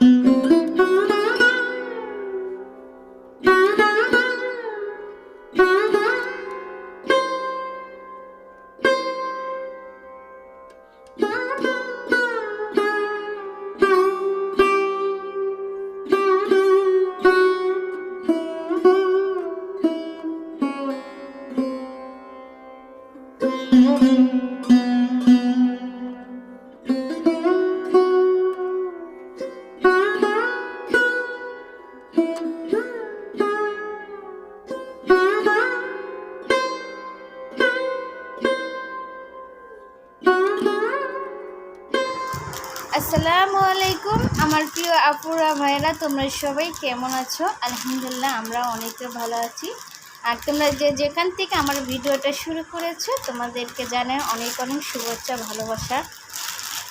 Yeah. আসসালামু আলাইকুম, আমার প্রিয় আপুরা ভাইরা তোমরা সবাই কেমন আছো? আলহামদুলিল্লাহ, আমরা অনেকে ভালো আছি। আর তোমরা যে যেখান থেকে আমার ভিডিওটা শুরু করেছ, তোমাদেরকে জানাই অনেক অনেক শুভেচ্ছা, ভালোবাসা।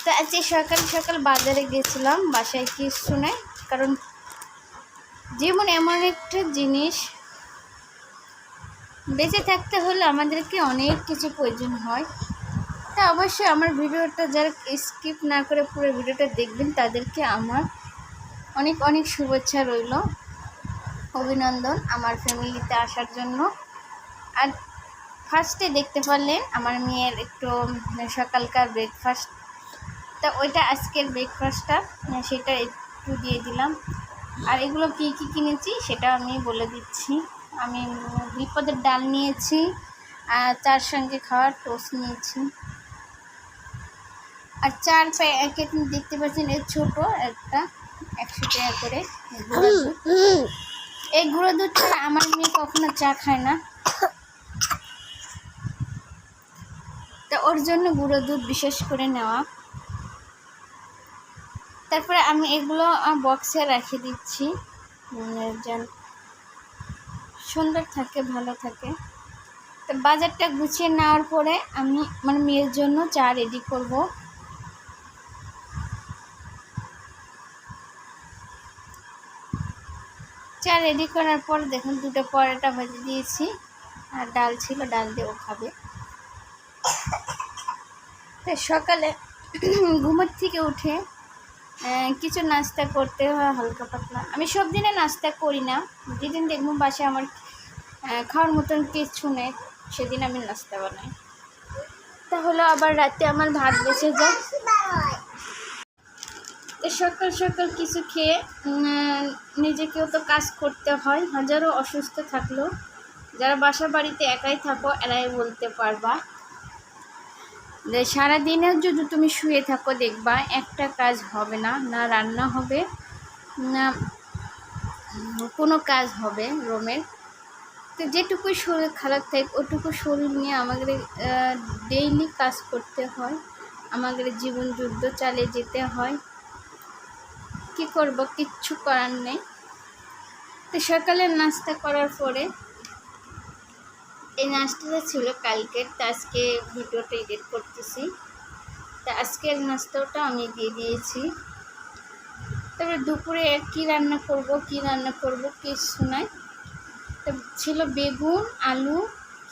তো আজকে সকাল সকাল বাজারে গেছিলাম, বাসায় কিছু নাই, কারণ জীবন এমন একটা জিনিস, বেঁচে থাকতে হলে আমাদেরকে অনেক কিছু প্রয়োজন হয়। তা অবশ্যই আমার ভিডিওটা যারা স্কিপ না করে পুরো ভিডিওটা দেখবেন, তাদেরকে আমার অনেক অনেক শুভেচ্ছা রইল। অভিনন্দন আমার ফ্যামিলিতে আসার জন্য। আর ফার্স্টে দেখতে পারলেন আমার মেয়ের একটু সকালকার ব্রেকফাস্ট তা ওইটা আজকের ব্রেকফাস্টটা সেটা একটু দিয়ে দিলাম। আর এগুলো কী কী কিনেছি সেটা আমি বলে দিচ্ছি। আমি বিপদের ডাল নিয়েছি, আর তার সঙ্গে খাওয়ার টোস্ট নিয়েছি। আর চার প্যাকেট দেখতে পাচ্ছেন এর ছোট একটা একশো টাকা করে এই গুঁড়ো দুধ। ছাড়া আমার মেয়ে কখনো চা খায় না। তা ওর জন্য গুঁড়ো দুধ বিশেষ করে নেওয়া। তারপরে আমি এগুলো বক্সে রেখে দিচ্ছি। যেন সুন্দর থাকে ভালো থাকে। তো বাজারটা গুছিয়ে নেওয়ার পরে আমি আমার মেয়ের জন্য চা রেডি করব। চা রেডি করার পর দেখুন, দুটো পরোটা ভেজে দিয়েছি। আর ডাল ছিল, ডাল দিয়েও খাবে। তো সকালে ঘুমোর থেকে উঠে কিছু নাস্তা করতে হয়, হালকা পাতলা। আমি সব দিনে নাস্তা করি না। যেদিন দেখব বাসে আমার খাওয়ার মতন কিছু নেই, সেদিন আমি নাস্তা বানাই। তাহলে আবার রাতে আমার ভাত বেঁচে যায়। সকাল সকাল কিছু খেয়ে নিজেকেও তো কাজ করতে হয়। হাজারো অসুস্থ থাকলেও যারা বাসা বাড়িতে একাই থাকো, এরাই বলতে পারবা। যে সারাদিনেও যদি তুমি শুয়ে থাকো, দেখবা একটা কাজ হবে না না রান্না হবে, না কোনো কাজ হবে রোমের। তো যেটুকু শরীর খারাপ থাকে, ওটুকু শরীর নিয়ে আমাদের ডেইলি কাজ করতে হয়। আমাদের জীবন যুদ্ধ চালিয়ে যেতে হয়। কি করব? কিচ্ছু করার নেই। তো সকালে নাস্তা করার পরে এই নাস্তাটা ছিল কালকের, তা আজকে ভিডিওটা এডিট করতেছি। তা আজকের নাস্তাটা আমি দিয়ে দিয়েছি। তারপরে দুপুরে কি রান্না করব, কি রান্না করব কিছু নাই। তো ছিল বেগুন, আলু,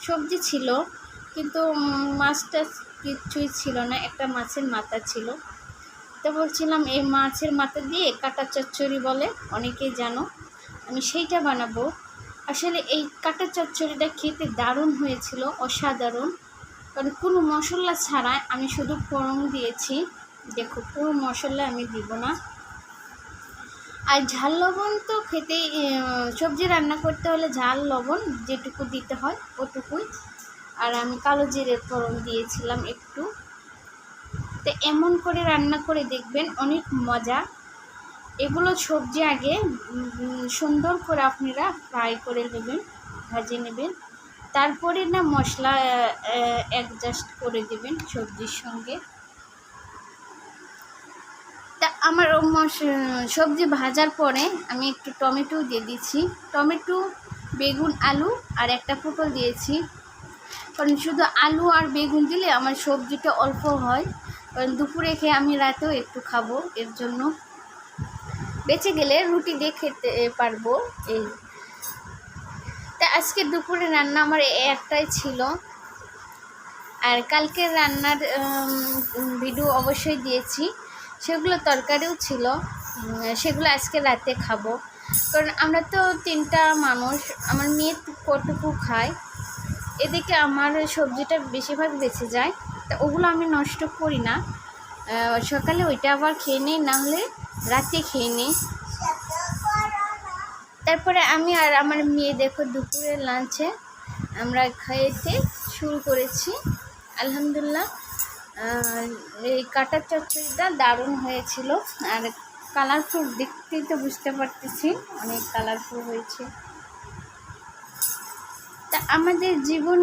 সবজি ছিল। কিন্তু মাছটা কিচ্ছুই ছিল না, একটা মাছের মাথা ছিল। তো বলছিলাম এই মাছের মাথা দিয়ে কাটা চচ্চড়ি বলে অনেকেই জানো আমি সেইটা বানাবো। আসলে এই কাটা চচ্চড়িটা খেতে দারুণ হয়েছিল অসাধারণ। কারণ কোনো মশলা ছাড়া আমি শুধু ফোড়ন দিয়েছি। দেখো কোনো মশলা আমি দিব না। আর ঝাল লবণ তো আহ, সবজি রান্না করতে হলে ঝাল লবণ যেটুকু দিতে হয় ওটুকুই। আর আমি কালো জিরের ফোড়ন দিয়েছিলাম একটু। তো এমন করে রান্না করে দেখবেন অনেক মজা। এগুলো সবজি আগে সুন্দর করে আপনারা ফ্রাই করে নেবেন, ভাজে নেবেন। তারপরে না মশলা অ্যাডজাস্ট করে দেবেন সবজির সঙ্গে। তা আমার সবজি ভাজার পরে আমি একটু টমেটো দিয়ে দিচ্ছি। টমেটো, বেগুন, আলু আর একটা পটল দিয়েছি। কারণ শুধু আলু আর বেগুন দিলে আমার সবজিটা অল্প হয়। কারণ দুপুরে খেয়ে আমি রাতেও একটু খাব, এর জন্য। বেঁচে গেলে রুটি দিয়ে খেতে পারব, এই। তা আজকে দুপুরে রান্না আমার একটাই ছিল। আর কালকে রান্নার ভিডিও অবশ্যই দিয়েছি। সেগুলো তরকারিও ছিল সেগুলো আজকে রাতে খাব। কারণ আমরা তো তিনটা মানুষ, আমার মেয়ে কটুকু খায়? এদিকে আমার সবজিটা বেশিরভাগ বেঁচে যায়। তা ওগুলো আমি নষ্ট করি না। সকালে ওইটা আবার খেয়ে নিই, না হলে রাতে খেয়ে নিই। তারপরে আমি আর আমার মেয়ে দেখো দুপুরের লাঞ্চে আমরা খাইতে শুরু করেছি। আলহামদুলিল্লাহ এই কাটার চচ্চড়িটা দারুণ হয়েছিল। আর কালারফুল দেখতেই তো বুঝতে পারতেছি, অনেক কালারফুল হয়েছে। তা আমাদের জীবন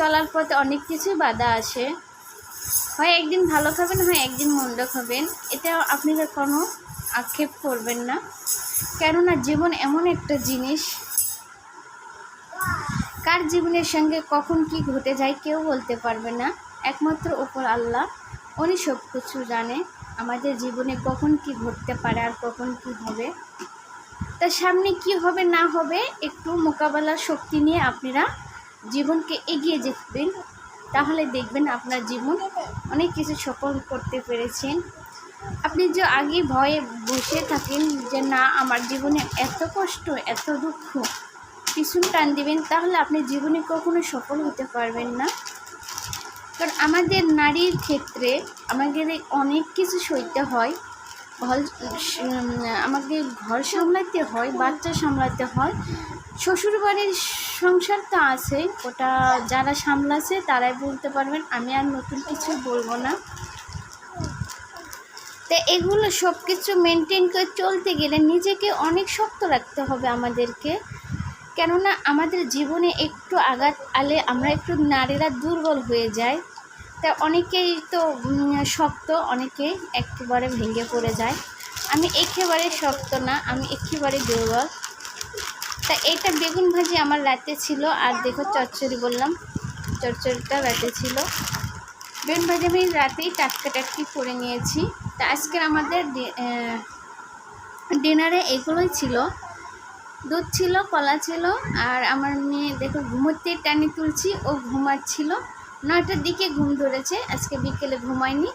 চলার পথে অনেক কিছুই বাধা আসে হয় একদিন ভালো খাবেন, হয় একদিন মন্দ খাবেন। এটা আপনারা কোনো আক্ষেপ করবেন না। কেননা জীবন এমন একটা জিনিস। কার জীবনের সঙ্গে কখন কি ঘটে যায় কেউ বলতে পারবে না। একমাত্র ওপর আল্লাহ। উনি সব কিছু জানে। আমাদের জীবনে কখন কি ঘটতে পারে আর কখন কি হবে। তা সামনে কি হবে না হবে একটু মোকাবেলার শক্তি নিয়ে আপনারা জীবনকে এগিয়ে যেতেন, তাহলে দেখবেন আপনার জীবন অনেক কিছু সফল করতে পেরেছেন। আপনি যে আগে ভয়ে বসে থাকেন যে না, আমার জীবনে এত কষ্ট, এত দুঃখ, পিছন টান দিবেন, তাহলে আপনি জীবনে কখনো সফল হতে পারবেন না। কারণ আমাদের নারীর ক্ষেত্রে আমাদের অনেক কিছু সইতে হয়। ঘর আমাকে ঘর সামলাতে হয়, বাচ্চা সামলাতে হয়, শ্বশুরবাড়ির সংসার তো আছে, ওটা যারা সামলাছে তারাই বলতে পারবেন, আমি আর নতুন কিছু বলব না। তো এগুলো সব কিছু মেনটেন করে চলতে গেলে নিজেকে অনেক শক্ত রাখতে হবে আমাদেরকে। কেননা আমাদের জীবনে একটু আঘাত আলে আমরা একটু নারীরা দুর্বল হয়ে যাই। তা অনেকেই তো শক্ত, অনেকে একেবারে ভেঙে পড়ে যায়। আমি একেবারে শক্ত না, আমি একেবারে দুর্বল। তা এইটা বেগুন ভাজি আমার রাতে ছিল, আর দেখো চচ্চড়ি বললাম। চচ্চড়িটা রাতে ছিল। বেগুন ভাজি আমি রাতেই টাটকা টাটকি করে নিয়েছি। তা আজকের আমাদের ডিনারে এগুলোই ছিল। দুধ ছিল, কলা ছিল, আর আমার মেয়ে দেখো ঘুমোতে টানি তুলছি, ও ঘুমাচ্ছিল। নয়টার দিকে ঘুম ধরেছে, আজকে বিকেলে ঘুমায়নি।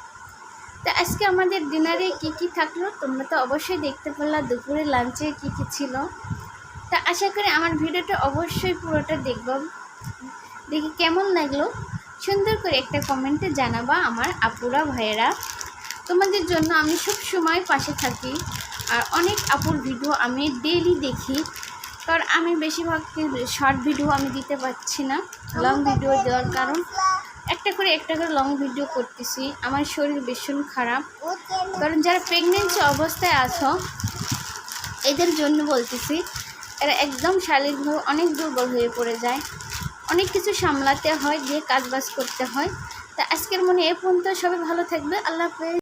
তা আজকে আমাদের ডিনারে কি কি থাকল, তোমরা তো অবশ্যই দেখতে পারলা দুপুরে লাঞ্চে কি কি ছিল। তা আশা করি আমার ভিডিওটা অবশ্যই পুরোটা দেখব। দেখি কেমন লাগল। সুন্দর করে একটা কমেন্টে জানাবা আমার আপুরা, ভাইয়েরা। তোমাদের জন্য আমি সব সময় পাশে থাকি। আর অনেক আপুর ভিডিও আমি ডেইলি দেখি। কারণ আমি বেশিরভাগ শর্ট ভিডিও আমি দিতে পারছি না। লং ভিডিও দেওয়ার কারণ একটা করে একটা করে লং ভিডিও করতেছি। আমার শরীর ভীষণ খারাপ। কারণ যারা প্রেগনেন্সি অবস্থায় আছো, এদের জন্য বলতেছি এরা একদম শারীরিকভাবে অনেক দুর্বল হয়ে পড়ে যায়। অনেক কিছু সামলাতে হয় যে কাজবাজ করতে হয়। তা আজকের মনে এ পর্যন্ত। সবাই ভালো থাকবে। আল্লাহ হাফেজ।